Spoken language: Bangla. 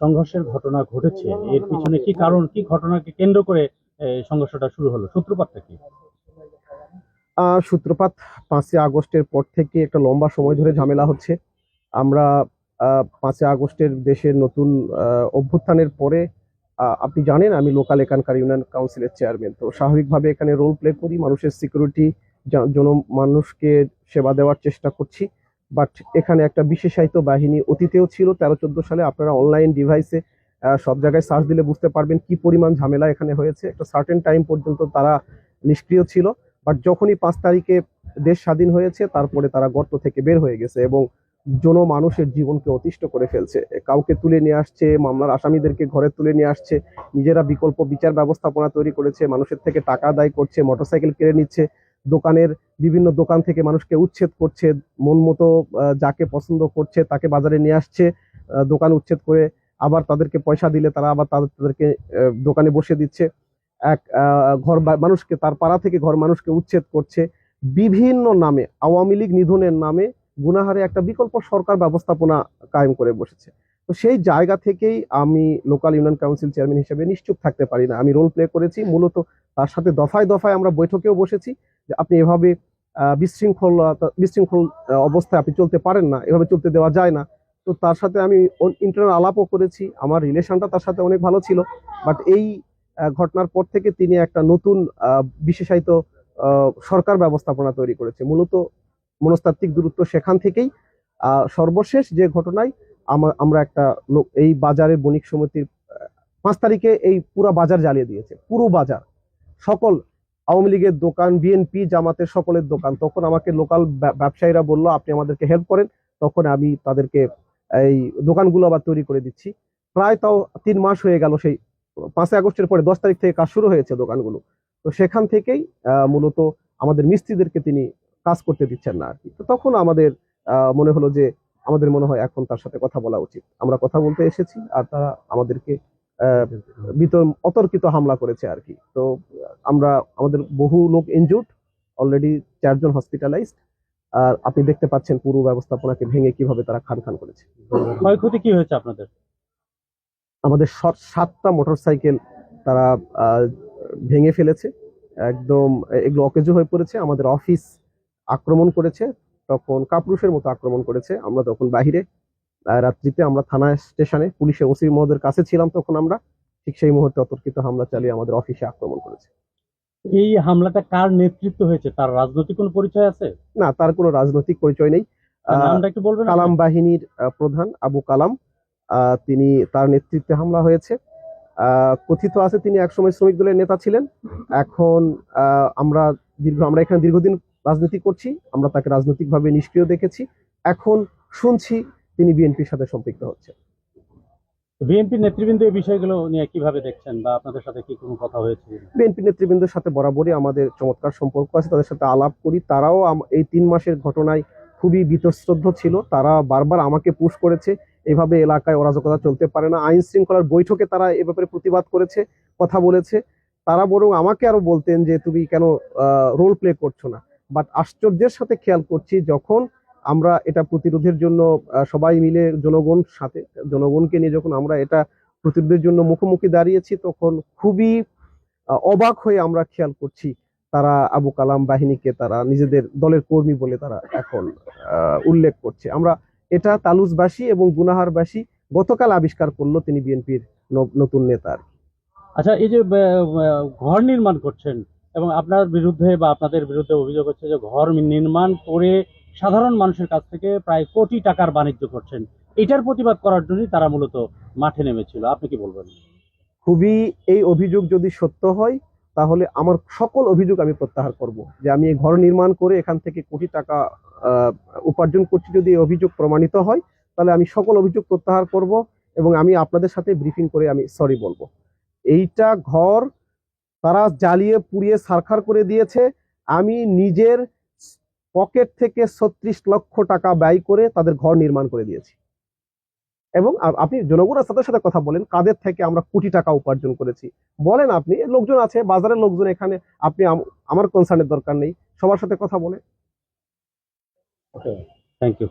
সংঘর্ষের ঘটনা ঘটেছে। এর পিছনে কি কারণ, কি ঘটনাকে কেন্দ্র করে সংঘর্ষটা শুরু হলো? সূত্রপাতটা কি? সূত্রপাত পাঁচই আগস্টের পর থেকে একটা লম্বা সময় ধরে ঝামেলা হচ্ছে। আমরা পাঁচই আগস্টের দেশের নতুন অভ্যুত্থানের পরে আপনি জানেন আমি লোকাল এখানকার ইউনিয়ন কাউন্সিলের চেয়ারম্যান। তো স্বাভাবিকভাবে এখানে রোল প্লে করি, মানুষের সিকিউরিটি জন মানুষকে সেবা দেওয়ার চেষ্টা করছি। বাট এখানে একটা বিশেষায়িত বাহিনী অতীতেও ছিল, তেরো, চোদ্দ সালে আপনারা অনলাইন ডিভাইসে সব জায়গায় সার্চ দিলে বুঝতে পারবেন কি পরিমাণ ঝামেলা এখানে হয়েছে। একটা সার্টেন টাইম পর্যন্ত তারা নিষ্ক্রিয় ছিল। বাট যখনই পাঁচ তারিখে দেশ স্বাধীন হয়েছে, তারপরে তারা গর্ত থেকে বের হয়ে গেছে এবং জন মানুষের জীবনকে অতিষ্ঠ করে ফেলছে। কাউকে তুলে নিয়ে আসছে, মামলার আসামিদেরকে ঘরে তুলে নিয়ে আসছে, নিজেরা বিকল্প বিচার ব্যবস্থাপনা তৈরি করেছে, মানুষের থেকে টাকা আদায় করছে মোটরসাইকেল কেড়ে নিচ্ছে দোকানের বিভিন্ন দোকান থেকে মানুষকে উচ্ছেদ করছে, মন মতো যাকে পছন্দ করছে তাকে বাজারে নিয়ে আসছে দোকান উচ্ছেদ করে আবার তাদেরকে পয়সা দিলে তারা আবার তাদের- তাদেরকে দোকানে বসে দিচ্ছে। এক ঘর মানুষকে, তার পাড়া থেকে ঘর মানুষকে উচ্ছেদ করছে বিভিন্ন নামে, আওয়ামী লীগ নিধনের নামে গুনাহারে একটা বিকল্প সরকার ব্যবস্থাপনা কায়েম করে বসেছে। তো সেই জায়গা থেকেই আমি লোকাল ইউনিয়ন কাউন্সিল চেয়ারম্যান হিসেবে নিশ্চুপ থাকতে পারি না। আমি রোল প্লে করেছি, মূলত তার সাথে দফায় দফায় আমরা বৈঠকেও বসেছি। যে আপনি এভাবে বিশৃঙ্খল বিশৃঙ্খল অবস্থায় আপনি চলতে পারেন না, এভাবে চলতে দেওয়া যায় না। তো তার সাথে আমি ইন্টারনাল আলাপও করেছি, আমার রিলেশনটা তার সাথে অনেক ভালো ছিল। বাট এই ঘটনার পর থেকে তিনি একটা নতুন বিশেষায়িত সরকার ব্যবস্থাপনা তৈরি করেছে। মূলত মনস্তাত্ত্বিক দূরত্ব সেখান থেকেই। সর্বশেষ যে ঘটনায় আমা- আমরা একটা লোক, এই বাজারের বণিক সমিতির পাঁচ তারিখে এই পুরো বাজার জ্বালিয়ে দিয়েছে। পুরো বাজার। সকল আওয়ামী লীগের দোকান বিএনপি জামাতের সকলের দোকান। তখন আমাকে লোকাল ব্যবসায়ীরা বলল, আপনি আমাদেরকে হেল্প করেন। তখন আমি তাদেরকে এই দোকানগুলো আবার তৈরি করে দিচ্ছি। প্রায় তাও তিন মাস হয়ে গেল সেই পাঁচই আগস্টের পরে দশ তারিখ থেকে কাজ শুরু হয়েছে দোকানগুলো। তো সেখান থেকেই মূলত আমাদের মিস্ত্রিদেরকে তিনি কাজ করতে দিচ্ছেন না আর কি তো তখন আমাদের মনে হলো যে আমাদের মনে হয় এখন তার সাথে কথা বলা উচিত। আমরা কথা বলতে এসেছি আর তারা আমাদেরকে বিতর- অতর্কিত হামলা করেছে আর কি তো আমরা আমাদের বহু লোক ইনজুর্ড অলরেডি চারজন হসপিটালাইজড আর আপনি দেখতে পাচ্ছেন পুরো ব্যবস্থাপনাকে ভেঙে কীভাবে তারা খান খান করেছে। ক্ষয়ক্ষতি কি হয়েছে আপনাদের? আমাদের সাতটা মোটরসাইকেল তারা ভেঙে ফেলেছে। একদম এগুলো অকেজো হয়ে পড়েছে। আমাদের অফিস আক্রমণ করেছে তখন কাপুরুষের মতো আক্রমণ করেছে। আমরা তখন বাহিরে রাত্রিতে আমরা থানা স্টেশনে পুলিশের ওসি মহোদয়ের কাছে ছিলাম তখন আমরা। ঠিক সেই মুহূর্তে অতর্কিত হামলা চালিয়ে আমাদের অফিসে আক্রমণ করেছে। এই হামলাটা কার নেতৃত্ব হয়েছে? তার রাজনৈতিক কোনো পরিচয় আছে? না তার কোনো রাজনৈতিক পরিচয় নেই। আহ, নামটা একটু বলবেন কালাম বাহিনীর প্রধান আবু কালাম। তিনি তার নেতৃত্বে হামলা হয়েছে। আহ, কথিত আছে তিনি একসময় শ্রমিক দলের নেতা ছিলেন। এখন আহ, আমরা দীর্ঘ আমরা এখানে দীর্ঘদিন রাজনীতি করছি। আমরা তাকে রাজনৈতিকভাবে নিষ্ক্রিয় দেখেছি। এখন শুনছি তিনি বিএনপির সাথে সম্পৃক্ত হচ্ছে বিএনপি নেতৃবৃন্দ এই বিষয়গুলো নিয়ে কীভাবে দেখছেন বা আপনাদের সাথে কি কোনো কথা হয়েছে বিএনপি নেতৃবৃন্দের সাথে বরাবরই আমাদের চমৎকার সম্পর্ক আছে, তাদের সাথে আলাপ করি। তারাও এই তিন মাসের ঘটনায় খুবই বীতশ্রদ্ধ ছিল। তারা বারবার আমাকে পুশ করেছে, এভাবে এলাকায় অরাজকতা চলতে পারে না। আইন শৃঙ্খলার বৈঠকে তারা এ ব্যাপারে প্রতিবাদ করেছে, কথা বলেছে। তারা বরং আমাকে আরও বলতেন যে, তুমি কেন রোল প্লে করছ না? বাট আশ্চর্যের সাথে খেয়াল করছি, যখন আমরা এটা প্রতিরোধের জন্য সবাই মিলে জনগণ সাথে, জনগণকে নিয়ে যখন আমরা এটা প্রতিরোধের জন্য মুখোমুখি দাঁড়িয়েছি, তখন খুবই অবাক হয়ে আমরা খেয়াল করছি তারা আবু কালাম বাহিনীকে তারা নিজেদের দলের কর্মী বলে তারা এখন উল্লেখ করছে আমরা এটা তালুজবাসী এবং গুনাহারবাসী গতকাল আবিষ্কার করল তিনি বিএনপির নতুন নেতা আর কি। আচ্ছা এই যে ঘর নির্মাণ করছেন এবং আপনার বিরুদ্ধে বা আপনাদের বিরুদ্ধে অভিযোগ হচ্ছে যে ঘর নির্মাণ করে সাধারণ মানুষের কাছ থেকে প্রায় কোটি টাকার বাণিজ্য করছেন। এটার প্রতিবাদ করার জন্যই তারা মূলত মাঠে নেমেছিল। আপনি কি বলবেন? খুবই এই অভিযোগ যদি সত্য হয়, তাহলে আমার সকল অভিযোগ আমি প্রত্যাহার করব। যে আমি এই ঘর নির্মাণ করে এখান থেকে কোটি টাকা উপার্জন করছি যদি এই অভিযোগ প্রমাণিত হয়, তাহলে আমি সকল অভিযোগ প্রত্যাহার করব এবং আমি আপনাদের সাথে ব্রিফিং করে আমি সরি বলব। এইটা ঘর তারা জ্বালিয়ে পুড়িয়ে সারখার করে দিয়েছে। আমি নিজের পকেট থেকে ছত্রিশ লক্ষ টাকা ব্যয় করে তাদের ঘর নির্মাণ করে দিয়েছি। এবং আপনি জনগণের সাথে সাথে কথা বলেন, কাদের থেকে আমরা কোটি টাকা উপার্জন করেছি। বলেন আপনি, লোকজন আছে, বাজারের লোকজন এখানে, আপনি আমার কনসার্নের দরকার নেই, সবার সাথে কথা বলে থ্যাংক ইউ